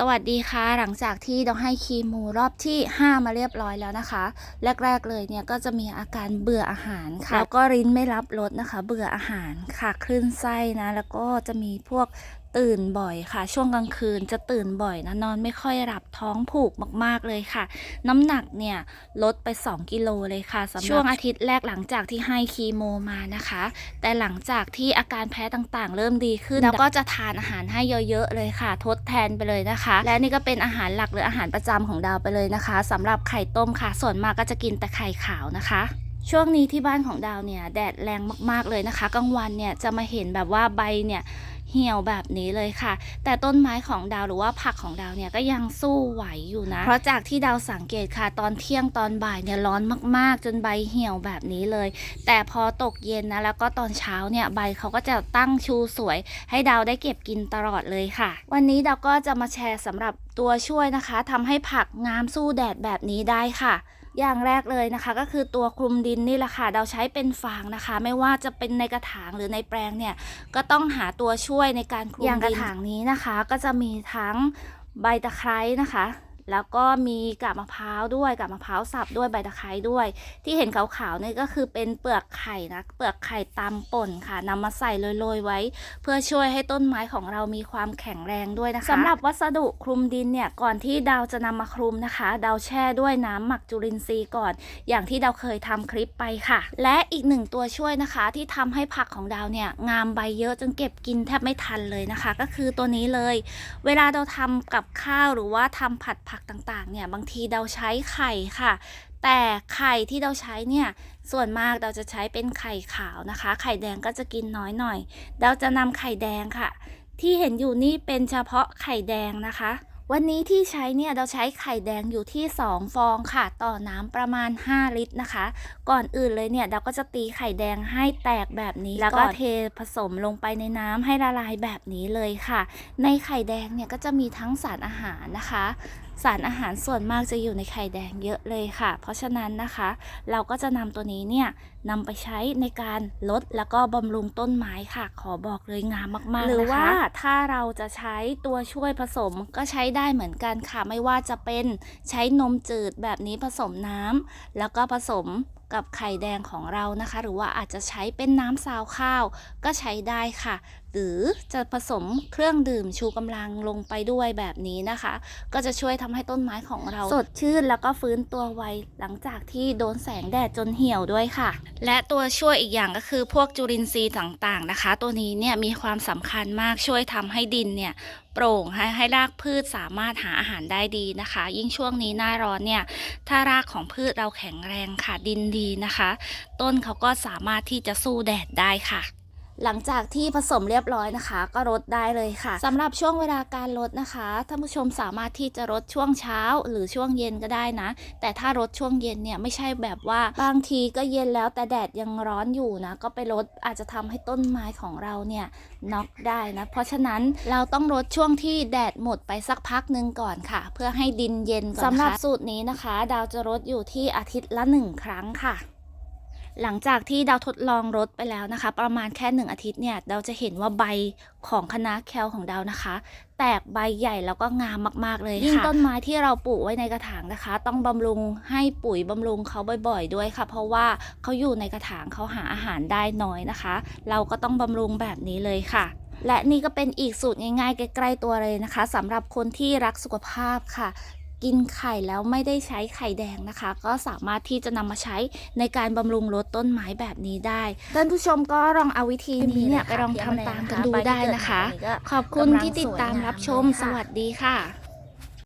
สวัสดีค่ะ หลังจากที่ดองให้คีโมรอบที่ 5 มาเรียบร้อยแล้วนะคะ แรก ๆเลยเนี่ยก็จะมีอาการเบื่ออาหารค่ะแล้วก็ริ้นไม่รับรสนะคะ เบื่ออาหารค่ะคลื่นไส้นะ แล้วก็จะมีพวกตื่นบ่อยค่ะ ช่วงกลางคืนจะตื่นบ่อยนะนอนไม่ค่อยหลับท้องผูกมากๆเลยค่ะ น้ำหนักเนี่ยลดไป 2 กิโลเลยค่ะสำหรับช่วงอาทิตย์แรกหลังจากที่ให้คีโมมานะคะ แต่หลังจากที่อาการแพ้ต่างๆ เริ่มดีขึ้นเราก็จะทานอาหารให้เยอะๆเลยค่ะ ทดแทนไปเลยนะคะ และนี่ก็เป็นอาหารหลักหรืออาหารประจำของดาวไปเลยนะคะสำหรับไข่ต้มค่ะ ส่วนมากก็จะกินแต่ไข่ขาวนะคะช่วงนี้ที่บ้านของดาวเนี่ยแดดแรงมากๆเลยนะคะกลางวันเนี่ยจะมาเห็นแบบว่าใบเนี่ย เหี่ยวแบบนี้เลยค่ะ แต่ต้นไม้ของดาวหรือว่าผักของดาวเนี่ยก็ยังสู้ไหวอยู่นะ เพราะจากที่ดาวสังเกตค่ะ ตอนเที่ยงตอนบ่ายเนี่ยร้อนมากๆ จนใบเหี่ยวแบบนี้เลย แต่พอตกเย็นนะแล้วก็ตอนเช้าเนี่ยใบเขาก็จะตั้งชูสวย ให้ดาวได้เก็บกินตลอดเลยค่ะ วันนี้ดาวก็จะมาแชร์สำหรับตัวช่วยนะคะทำให้ผักงามสู้แดดแบบนี้ได้ค่ะ อย่างแรกเลยนะคะก็คือตัวคลุมดินนี่แหละค่ะเราใช้เป็นฟางนะคะ ไม่ว่าจะเป็นในกระถางหรือในแปลงเนี่ยก็ต้องหาตัวช่วยในการคลุมดินอย่างกระถางนี้นะคะ ก็จะมีทั้งใบตะไคร้นะคะ แล้วก็มีกาบมะพร้าวด้วยกาบมะพร้าวสับด้วยใบตะไคร้ด้วย ที่เห็นขาวๆนี่ก็คือเป็นเปลือกไข่นะเปลือกไข่ตำป่นค่ะนำมาใส่โรยๆไว้ เพื่อช่วยให้ต้นไม้ของเรามีความแข็งแรงด้วยนะคะสำหรับวัสดุคลุมดินเนี่ยก่อนที่ดาวจะนำมาคลุมนะคะ ดาวแช่ด้วยน้ำหมักจุลินทรีย์ก่อน อย่างที่ดาวเคยทำคลิปไปค่ะ และอีกหนึ่งตัวช่วยนะคะ ที่ทำให้ผักของดาวเนี่ยงามใบเยอะจนเก็บกินแทบไม่ทันเลยนะคะ ก็คือตัวนี้เลย เวลาเราทำกับข้าวหรือว่าทำผัดผักผักต่างๆเนี่ยบางทีเราใช้ไข่ค่ะ แต่ไข่ที่เราใช้เนี่ยส่วนมากเราจะใช้เป็นไข่ขาวนะคะ ไข่แดงก็จะกินน้อยหน่อย เราจะนำไข่แดงค่ะ ที่เห็นอยู่นี่เป็นเฉพาะไข่แดงนะคะวันนี้ที่ใช้เนี่ยเราใช้ไข่แดงอยู่ที่ 2 ฟองค่ะ ต่อน้ำประมาณ 5 ลิตรนะคะ ก่อนอื่นเลยเนี่ยเราก็จะตีไข่แดงให้แตกแบบนี้ แล้วก็เทผสมลงไปในน้ำให้ละลายแบบนี้เลยค่ะ ในไข่แดงเนี่ยก็จะมีทั้งสารอาหารนะคะ สารอาหารส่วนมากจะอยู่ในไข่แดงเยอะเลยค่ะ เพราะฉะนั้นนะคะ เราก็จะนำตัวนี้เนี่ยนำไปใช้ในการลดแล้วก็บำรุงต้นไม้ค่ะ ขอบอกเลยงามมากๆหรือว่าถ้าเราจะใช้ตัวช่วยผสมก็ใช้ได้เหมือนกันค่ะ ไม่ว่าจะเป็นใช้นมจืดแบบนี้ผสมน้ำแล้วก็ผสม กับไข่แดงของเรานะคะ หรือว่าอาจจะใช้เป็นน้ำซาวข้าว ก็ใช้ได้ค่ะ หรือจะผสมเครื่องดื่มชูกำลังลงไปด้วยแบบนี้นะคะ ก็จะช่วยทำให้ต้นไม้ของเรา สดชื่นแล้วก็ฟื้นตัวไวหลังจากที่โดนแสงแดดจนเหี่ยวด้วยค่ะ และตัวช่วยอีกอย่างก็คือพวกจุลินทรีย์ต่างๆนะคะ ตัวนี้เนี่ยมีความสำคัญมากช่วยทำให้ดินเนี่ย โปร่งให้ให้รากพืชสามารถหาอาหารได้ดีนะคะ ยิ่งช่วงนี้หน้าร้อนเนี่ยถ้ารากของพืชเราแข็งแรงค่ะดินดีนะคะ ต้นเขาก็สามารถที่จะสู้แดดได้ค่ะ หลังจากที่ผสมเรียบร้อยนะคะ ก็รดได้เลยค่ะสำหรับช่วงเวลาการรดนะคะท่านผู้ชมสามารถที่จะรดช่วงเช้าหรือช่วงเย็นก็ได้นะ แต่ถ้ารดช่วงเย็นเนี่ยไม่ใช่แบบว่าบางทีก็เย็นแล้วแต่แดดยังร้อนอยู่นะ ก็ไปรดอาจจะทำให้ต้นไม้ของเราเนี่ยน็อกได้นะ เพราะฉะนั้นเราต้องรดช่วงที่แดดหมดไปสักพักหนึ่งก่อนค่ะ เพื่อให้ดินเย็นก่อนสำหรับสูตรนี้นะคะ ดาวจะรดอยู่ที่อาทิตย์ละหนึ่งครั้งค่ะ หลังจากที่ดาวทดลองรดไปแล้วนะคะ ประมาณแค่หนึ่งอาทิตย์เนี่ยดาวจะเห็นว่าใบของคณะแคลของดาวนะคะ แตกใบใหญ่แล้วก็งามมาก ๆ เลยยิ่งต้นไม้ที่เราปลูกไว้ในกระถางนะคะ ต้องบำรุงให้ปุ๋ยบำรุงเขาบ่อย ๆ ด้วยค่ะ เพราะว่าเขาอยู่ในกระถางเขาหาอาหารได้น้อยนะคะ เราก็ต้องบำรุงแบบนี้เลยค่ะและนี่ก็เป็นอีกสูตรง่ายๆใกล้ๆตัวเลยนะคะสำหรับคนที่รักสุขภาพค่ะ กินไข่แล้วไม่ได้ใช้ไข่แดงนะคะ ก็สามารถที่จะนำมาใช้ในการบำรุงลดต้นไม้แบบนี้ได้ท่านผู้ชมก็ลองเอาวิธีนี้เนี่ยไปลองทำตามกันดูได้นะคะ ขอบคุณที่ติดตามรับชมสวัสดีค่ะ